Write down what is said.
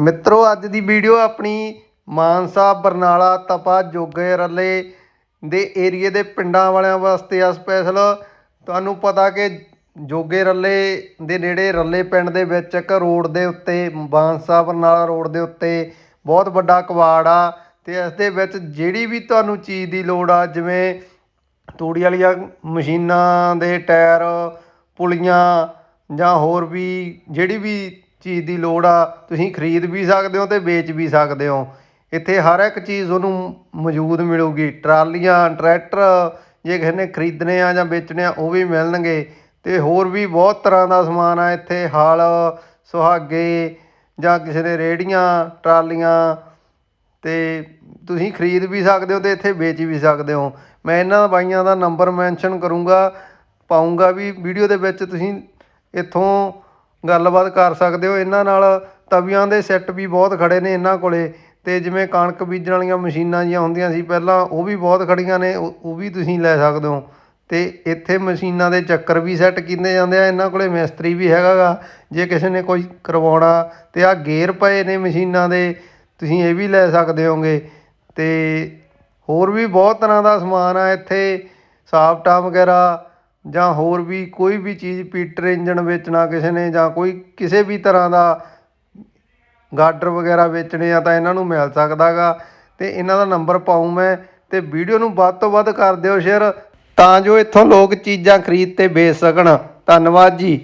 ਮਿੱਤਰੋ, ਅੱਜ ਦੀ ਵੀਡੀਓ ਆਪਣੀ ਮਾਨਸਾ ਬਰਨਾਲਾ ਤਪਾ ਜੋਗੇ ਰੱਲੇ ਦੇ ਏਰੀਏ ਦੇ ਪਿੰਡਾਂ ਵਾਲਿਆਂ ਵਾਸਤੇ ਆ ਸਪੈਸ਼ਲ ਤੁਹਾਨੂੰ ਪਤਾ ਕਿ ਜੋਗੇ ਰੱਲੇ ਦੇ ਨੇੜੇ ਰੱਲੇ ਪਿੰਡ ਦੇ ਵਿੱਚ ਇੱਕ ਰੋਡ ਦੇ ਉੱਤੇ ਮਾਨਸਾ ਬਰਨਾਲਾ ਰੋਡ ਦੇ ਉੱਤੇ ਬਹੁਤ ਵੱਡਾ ਕਵਾੜ ਆ ਤੇ ਇਸ ਦੇ ਵਿੱਚ ਜਿਹੜੀ ਵੀ ਤੁਹਾਨੂੰ ਚੀਜ਼ ਦੀ ਲੋੜ ਆ, ਜਿਵੇਂ ਤੂੜੀ ਵਾਲੀਆਂ ਮਸ਼ੀਨਾਂ ਦੇ ਟਾਇਰ, ਪੁਲੀਆਂ ਜਾਂ ਹੋਰ ਵੀ ਜਿਹੜੀ ਵੀ ਚੀਜ਼ ਦੀ ਲੋੜ ਆ, ਤੁਸੀਂ ਖਰੀਦ ਵੀ ਸਕਦੇ ਹੋ ਤੇ ਵੇਚ ਵੀ ਸਕਦੇ ਹੋ। ਇੱਥੇ ਹਰ ਇੱਕ ਚੀਜ਼ ਤੁਹਾਨੂੰ ਮੌਜੂਦ ਮਿਲੂਗੀ। ਟਰਾਲੀਆਂ, ਟਰੈਕਟਰ, ਜੇ ਕਿਸੇ ਨੇ ਖਰੀਦਣੇ ਆ ਜਾਂ ਵੇਚਣੇ ਆ, ਉਹ ਵੀ ਮਿਲਣਗੇ। ਤੇ ਹੋਰ ਵੀ ਬਹੁਤ ਤਰ੍ਹਾਂ ਦਾ ਸਮਾਨ ਆ, ਇੱਥੇ ਹਲ, ਸੁਹਾਗੇ ਜਾਂ ਕਿਸੇ ਨੇ ਰੇੜੀਆਂ ਟਰਾਲੀਆਂ ਤੇ ਤੁਸੀਂ ਖਰੀਦ ਵੀ ਸਕਦੇ ਹੋ ਤੇ ਇੱਥੇ ਵੇਚ ਵੀ ਸਕਦੇ ਹੋ। ਮੈਂ ਇਹਨਾਂ ਬਾਈਆਂ ਦਾ ਨੰਬਰ ਮੈਂਸ਼ਨ ਕਰੂੰਗਾ ਪਾਉਂਗਾ ਵੀ ਵੀਡੀਓ ਦੇ ਵਿੱਚ ਤੁਸੀਂ ਇੱਥੋਂ ਗੱਲਬਾਤ ਕਰ ਸਕਦੇ ਹੋ। ਇਹਨਾਂ ਨਾਲ ਤਵੀਆਂ ਦੇ ਸੈੱਟ ਵੀ ਬਹੁਤ ਖੜੇ ਨੇ ਇਹਨਾਂ ਕੋਲੇ। ਤੇ ਜਿਵੇਂ ਕਣਕ ਬੀਜਣ ਵਾਲੀਆਂ ਮਸ਼ੀਨਾਂ ਜੀਆਂ ਹੁੰਦੀਆਂ ਸੀ, ਪਹਿਲਾਂ ਉਹ ਵੀ ਬਹੁਤ ਖੜੀਆਂ ਨੇ, ਉਹ ਉਹ ਵੀ ਤੁਸੀਂ ਲੈ ਸਕਦੇ ਹੋ। ਤੇ ਇੱਥੇ ਮਸ਼ੀਨਾਂ ਦੇ ਚੱਕਰ ਵੀ ਸੈੱਟ ਕੀਤੇ ਜਾਂਦੇ ਆ। ਇਹਨਾਂ ਕੋਲੇ ਮਿਸਤਰੀ ਵੀ ਹੈਗਾ ਗਾ ਜੇ ਕਿਸੇ ਨੇ ਕੋਈ ਕਰਵਾਉਣਾ ਤੇ ਆ ਗੇਅਰ ਪਏ ਨੇ ਮਸ਼ੀਨਾਂ ਦੇ, ਤੁਸੀਂ ਇਹ ਵੀ ਲੈ ਸਕਦੇ ਹੋਗੇ। ਤੇ ਹੋਰ ਵੀ ਬਹੁਤ ਤਰ੍ਹਾਂ ਦਾ ਸਮਾਨ ਆ ਇੱਥੇ। ਸਾਫਟਾ ਵਗੈਰਾ ਜਾਂ ਹੋਰ ਵੀ ਕੋਈ ਵੀ ਚੀਜ਼ ਪੀਟਰ ਇੰਜਣ ਵੇਚਣਾ ਕਿਸੇ ਨੇ ਜਾਂ ਕੋਈ ਕਿਸੇ ਵੀ ਤਰ੍ਹਾਂ ਦਾ ਗਾਡਰ ਵਗੈਰਾ ਵੇਚਣੇ ਆ ਤਾਂ ਇਹਨਾਂ ਨੂੰ ਮਿਲ ਸਕਦਾ ਗਾ। ਤੇ ਇਹਨਾਂ ਦਾ ਨੰਬਰ ਪਾਉ ਮੈਂ ਤੇ ਵੀਡੀਓ ਨੂੰ ਵੱਧ ਤੋਂ ਵੱਧ ਕਰ ਦਿਓ ਸ਼ੇਅਰ ਤਾਂ ਜੋ ਇੱਥੋਂ ਲੋਕ ਚੀਜ਼ਾਂ ਖਰੀਦ ਤੇ ਵੇਚ ਸਕਣ। ਧੰਨਵਾਦ ਜੀ।